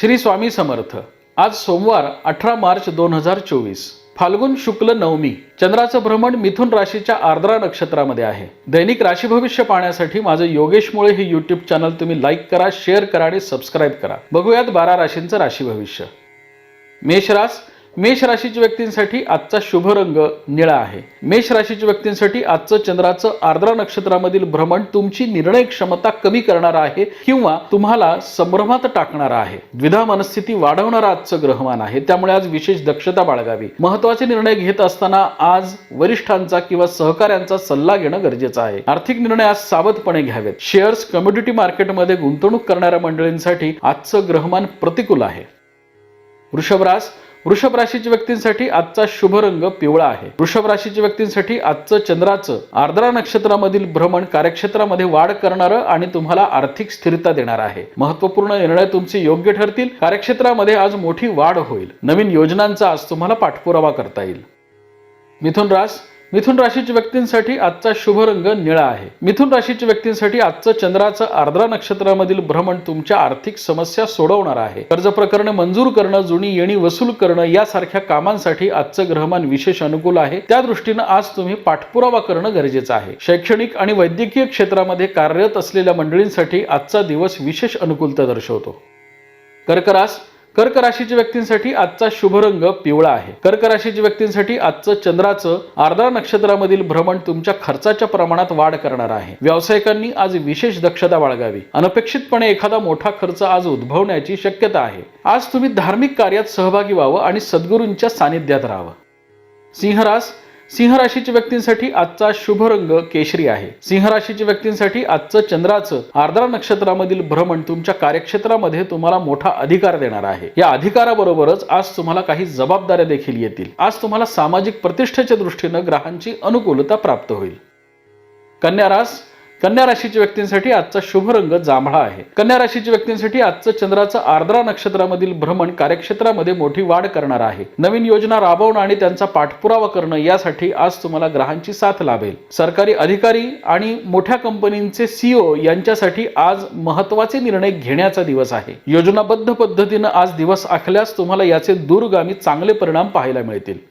श्री स्वामी समर्थ. आज सोमवार अठरा मार्च दोन हजार चोवीस. फाल्गुन शुक्ल नवमी चंद्राचं भ्रमण मिथुन राशीच्या आर्द्रा नक्षत्रामध्ये आहे. दैनिक राशी भविष्य पाहण्यासाठी माझं योगेश मुळे हे युट्यूब चॅनल तुम्ही लाईक करा शेअर करा आणि सबस्क्राईब करा. बघूयात बारा राशींचं राशी भविष्य मेष रास मेष राशीच्या व्यक्तींसाठी आजचा शुभ रंग निळा आहे. मेष राशीच्या व्यक्तींसाठी आजचं चंद्राचं आर्द्रा नक्षत्रामधील भ्रमण तुमची निर्णय क्षमता कमी करणार आहे किंवा तुम्हाला संभ्रमात टाकणार आहे. द्विधा मनस्थिती वाढवणारा आजचं ग्रहमान आहे. त्यामुळे आज विशेष दक्षता बाळगावी. महत्त्वाचे निर्णय घेत असताना आज वरिष्ठांचा किंवा सहकाऱ्यांचा सल्ला घेणं गरजेचं आहे. आर्थिक निर्णय आज सावधपणे घ्यावेत. शेअर्स कम्युनिटी मार्केटमध्ये गुंतवणूक करणाऱ्या मंडळींसाठी आजचं ग्रहमान प्रतिकूल आहे. वृषभरास वृषभ राशीच्या व्यक्तींसाठी आजचा शुभ रंग पिवळा आहे. वृषभ राशीच्या व्यक्तींसाठी आजचं चंद्राचं आर्द्रा नक्षत्रामधील भ्रमण कार्यक्षेत्रामध्ये वाढ करणारं आणि तुम्हाला आर्थिक स्थिरता देणार आहे. महत्त्वपूर्ण निर्णय तुमचे योग्य ठरतील. कार्यक्षेत्रामध्ये आज मोठी वाढ होईल. नवीन योजनांचा आज तुम्हाला पाठपुरावा करता येईल. मिथुन रास मिथुन राशीच्या व्यक्तींसाठी आजचा शुभ रंग निळा आहे. मिथुन राशीच्या व्यक्तींसाठी आजचं चंद्राचं आर्द्रा नक्षत्रामधील भ्रमण तुमच्या आर्थिक समस्या सोडवणार आहे. कर्ज प्रकरणे मंजूर करणं जुनी येणी वसूल करणं यासारख्या कामांसाठी आजचं ग्रहमान विशेष अनुकूल आहे. त्या दृष्टीनं आज तुम्ही पाठपुरावा करणं गरजेचं आहे. शैक्षणिक आणि वैद्यकीय क्षेत्रामध्ये कार्यरत असलेल्या मंडळींसाठी आजचा दिवस विशेष अनुकूलता दर्शवतो. कर्करास कर्क राशीच्या व्यक्तींसाठी आजचा शुभ रंग पिवळा आहे. कर्क राशीच्या व्यक्तींसाठी आजचं चंद्राचं आर्द्रा नक्षत्रामधील भ्रमण तुमच्या खर्चाच्या प्रमाणात वाढ करणार आहे. व्यावसायिकांनी आज विशेष दक्षता बाळगावी. अनपेक्षितपणे एखादा मोठा खर्च आज उद्भवण्याची शक्यता आहे. आज तुम्ही धार्मिक कार्यात सहभागी व्हावं आणि सद्गुरूंच्या सानिध्यात राहावं. सिंहरास सिंह राशीच्या व्यक्तींसाठी आजचा शुभ रंग केशरी आहे. सिंह राशीच्या व्यक्तींसाठी आजचं चंद्राचं आर्द्रा नक्षत्रामधील भ्रमण तुमच्या कार्यक्षेत्रामध्ये तुम्हाला मोठा अधिकार देणार आहे. या अधिकाराबरोबरच आज तुम्हाला काही जबाबदाऱ्या देखील येतील. आज तुम्हाला सामाजिक प्रतिष्ठेच्या दृष्टीनं ग्रहांची अनुकूलता प्राप्त होईल. कन्या रास कन्या राशीच्या व्यक्तींसाठी आजचा शुभ रंग जांभळा आहे. कन्या राशीच्या व्यक्तींसाठी आजचं चंद्राचं आर्द्रा नक्षत्रामधील भ्रमण कार्यक्षेत्रामध्ये मोठी वाढ करणार आहे. नवीन योजना राबवणं आणि त्यांचा पाठपुरावा करणं यासाठी आज तुम्हाला ग्रहांची साथ लाभेल. सरकारी अधिकारी आणि मोठ्या कंपनींचे सीईओ यांच्यासाठी आज महत्त्वाचे निर्णय घेण्याचा दिवस आहे. योजनाबद्ध पद्धतीनं आज दिवस आखल्यास तुम्हाला याचे दूरगामी चांगले परिणाम पाहायला मिळतील.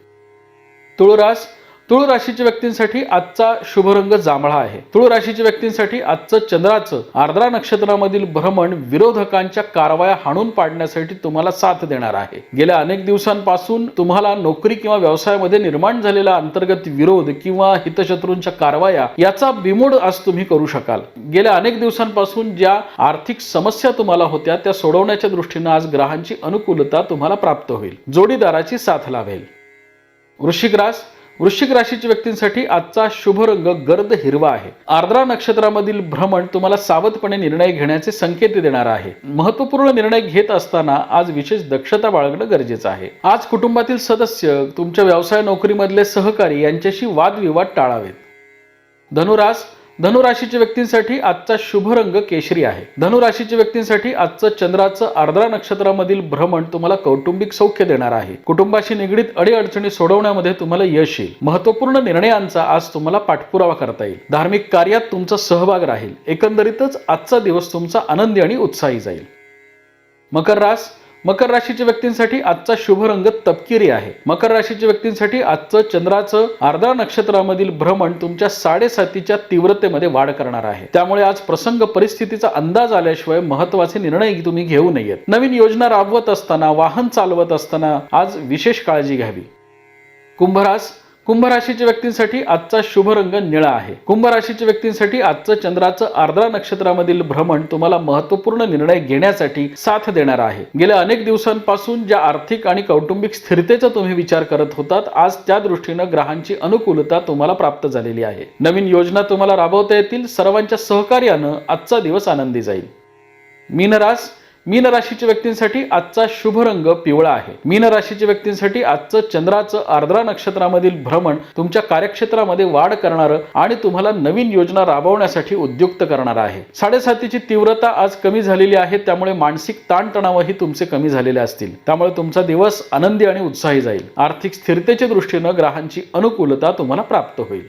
तुळरास तुळ राशीच्या व्यक्तींसाठी आजचा शुभ रंग जांभळा आहे. तुळ राशीच्या व्यक्तींसाठी आजचं चंद्राचं आर्द्रा नक्षत्रामधील भ्रमण विरोधकांच्या कारवाया हाणून पाडण्यासाठी तुम्हाला साथ देणार आहे. गेल्या अनेक दिवसांपासून तुम्हाला नोकरी किंवा व्यवसायामध्ये निर्माण झालेला अंतर्गत विरोध किंवा हितशत्रूंच्या कारवाया याचा बिमोड आज तुम्ही करू शकाल. गेल्या अनेक दिवसांपासून ज्या आर्थिक समस्या तुम्हाला होत्या त्या सोडवण्याच्या दृष्टीनं आज ग्रहांची अनुकूलता तुम्हाला प्राप्त होईल. जोडीदाराची साथ लाभेल. वृश्चिक रास वृश्चिक राशीच्या व्यक्तींसाठी आजचा शुभ रंग गर्द हिरवा आहे. आर्द्रा नक्षत्रामधील भ्रमण तुम्हाला सावधपणे निर्णय घेण्याचे संकेत देणार आहे. महत्त्वपूर्ण निर्णय घेत असताना आज विशेष दक्षता बाळगणं गरजेचं आहे. आज कुटुंबातील सदस्य तुमच्या व्यवसाय नोकरीमधले सहकारी यांच्याशी वादविवाद टाळावेत. धनुरास धनुराशीच्या व्यक्तींसाठी आजचा शुभ रंग केशरी आहे. धनुराशीच्या व्यक्तींसाठी आजचं चंद्राचं आर्द्रा नक्षत्रामधील भ्रमण तुम्हाला कौटुंबिक सौख्य देणार आहे. कुटुंबाशी निगडीत अडीअडचणी सोडवण्यामध्ये तुम्हाला यश येईल. महत्त्वपूर्ण निर्णयांचा आज तुम्हाला पाठपुरावा करता येईल. धार्मिक कार्यात तुमचा सहभाग राहील. एकंदरीतच आजचा दिवस तुमचा आनंदी आणि उत्साही जाईल. मकर रास मकर राशीच्या व्यक्तींसाठी आजचा शुभ रंग तपकिरी आहे. मकर राशीच्या व्यक्तींसाठी आजचं चंद्राचं अर्धा नक्षत्रामधील भ्रमण तुमच्या साडेसातीच्या तीव्रतेमध्ये वाढ करणार आहे. त्यामुळे आज प्रसंग परिस्थितीचा अंदाज आल्याशिवाय महत्त्वाचे निर्णय तुम्ही घेऊ नयेत. नवीन योजना राबवत असताना वाहन चालवत असताना आज विशेष काळजी घ्यावी. कुंभरास कुंभ राशीच्या व्यक्तींसाठी आजचा शुभ रंग निळा आहे. कुंभ राशीच्या व्यक्तींसाठी आजचं चंद्राचं आर्द्रा नक्षत्रामधील भ्रमण तुम्हाला महत्त्वपूर्ण निर्णय घेण्यासाठी साथ देणार आहे. गेल्या अनेक दिवसांपासून ज्या आर्थिक आणि कौटुंबिक स्थिरतेचा तुम्ही विचार करत होतात आज त्या दृष्टीनं ग्रहांची अनुकूलता तुम्हाला प्राप्त झालेली आहे. नवीन योजना तुम्हाला राबवता येतील सर्वांच्या सहकार्यानं आजचा दिवस आनंदी जाईल. मीनरास मीन राशीच्या व्यक्तींसाठी आजचा शुभ रंग पिवळा आहे. मीन राशीच्या व्यक्तींसाठी आजचं चंद्राचं आर्द्रा नक्षत्रामधील भ्रमण तुमच्या कार्यक्षेत्रामध्ये वाढ करणारं आणि तुम्हाला नवीन योजना राबवण्यासाठी उद्युक्त करणार आहे. साडेसातीची तीव्रता आज कमी झालेली आहे त्यामुळे मानसिक ताणतणावही तुमचे कमी झालेले असतील. त्यामुळे तुमचा दिवस आनंदी आणि उत्साही जाईल. आर्थिक स्थिरतेच्या दृष्टीनं ग्रहांची अनुकूलता तुम्हाला प्राप्त होईल.